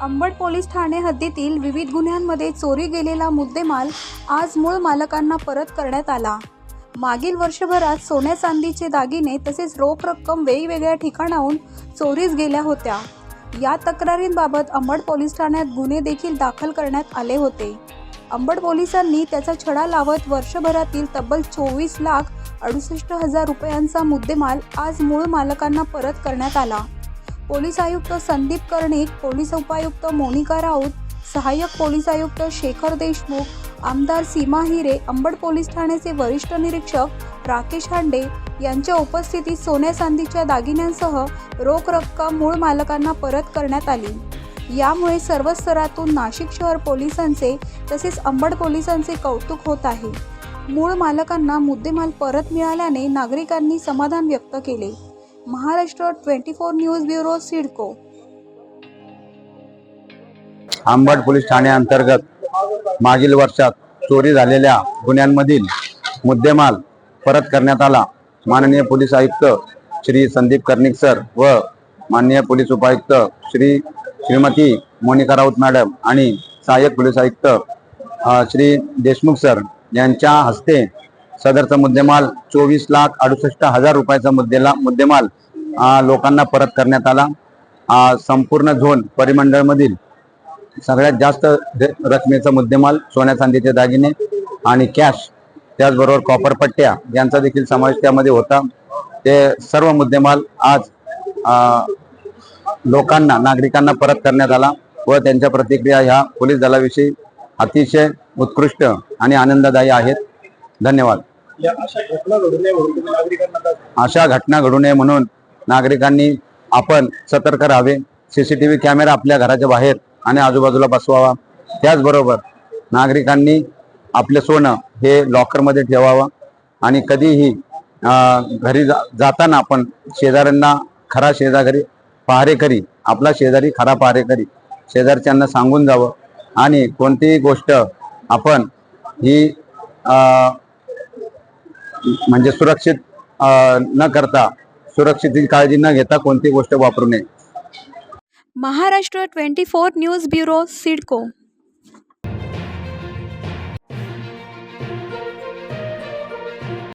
Ambad police Thane हद्दीतील विविध गुन्ह्यांमध्ये चोरी गेलेला मुद्देमाल आज मूळ मालकांना परत करण्यात आला. मागील वर्षभरात सोन्या चांदीचे दागिने तसेच रोख रक्कम वेगवेगळ्या ठिकाणाहून चोरीस गेल्या होत्या. या तक्रारींबाबत अंबड पोलीस ठाण्यात गुन्हे देखील दाखल करण्यात आले होते. अंबड पोलिसांनी त्याचा छडा लावत वर्षभरातील तब्बल चोवीस लाख अडुसष्ट हजार रुपयांचा मुद्देमाल आज मूळ मालकांना परत करण्यात आला. पोलीस आयुक्त संदीप कर्णिक पोलीस उपायुक्त मोनिका राऊत सहाय्यक पोलीस आयुक्त शेखर देशमुख आमदार सीमा हिरे अंबड पोलीस ठाण्याचे वरिष्ठ निरीक्षक राकेश हांडे यांच्या उपस्थितीत सोन्या चांदीच्या दागिन्यांसह रोख रक्कम मूळ मालकांना परत करण्यात आली. यामुळे सर्व स्तरातून नाशिक शहर पोलिसांचे तसेच अंबड पोलिसांचे कौतुक होत आहे. मूळ मालकांना मुद्देमाल परत मिळाल्याने नागरिकांनी समाधान व्यक्त केले. Maharashtra twenty four news bureau CIDCO. Ambad police ठाण्याअंतर्गत मागील वर्षात चोरी झालेल्या गुन्ह्यांमधील मुद्देमाल परत करण्यात आला. माननीय पोलीस आयुक्त श्री संदीप कर्णिक सर व माननीय पोलीस उपायुक्त श्री श्रीमती मोनिका राऊत मॅडम आणि सहाय्यक पोलीस आयुक्त श्री देशमुख सर यांच्या हस्ते सदरचा मुद्देमाल चोवीस लाख अडुसष्ट हजार रुपयाचा मुद्देला मुद्देमाल लोकांना परत करण्यात आला. संपूर्ण झोन परिमंडळमधील सगळ्यात जास्त रकमेचा मुद्देमाल सोन्या चांदीचे दागिने आणि कॅश त्याचबरोबर कॉपर पट्ट्या यांचा देखील समावेश त्यामध्ये होता. ते सर्व मुद्देमाल आज लोकांना नागरिकांना परत करण्यात आला व त्यांच्या प्रतिक्रिया ह्या पोलीस दलाविषयी अतिशय उत्कृष्ट आणि आनंददायी आहेत. धन्यवाद. अशा घटना घडू नये म्हणून नागरिकांना अशा घटना घडू नये म्हणून नागरिकांनी आपण सतर्क राहावे. सीसीटीव्ही कॅमेरा आपल्या घराच्या बाहेर आणि आजूबाजूला बसवावा. त्याचबरोबर नागरिकांनी आपले सोनं हे लॉकरमध्ये ठेवावं आणि कधीही घरी जा- जाताना आपण शेजाऱ्यांना खरा शेजारी पहारेकरी आपला शेजारी खरा पहारेकरी शेजारच्यांना सांगून जावं. आणि कोणतीही गोष्ट आपण ही म्हणजे सुरक्षित न करता सुरक्षित काळजी न घेता कोणती गोष्ट वापरू नये. Maharashtra twenty four news bureau CIDCO.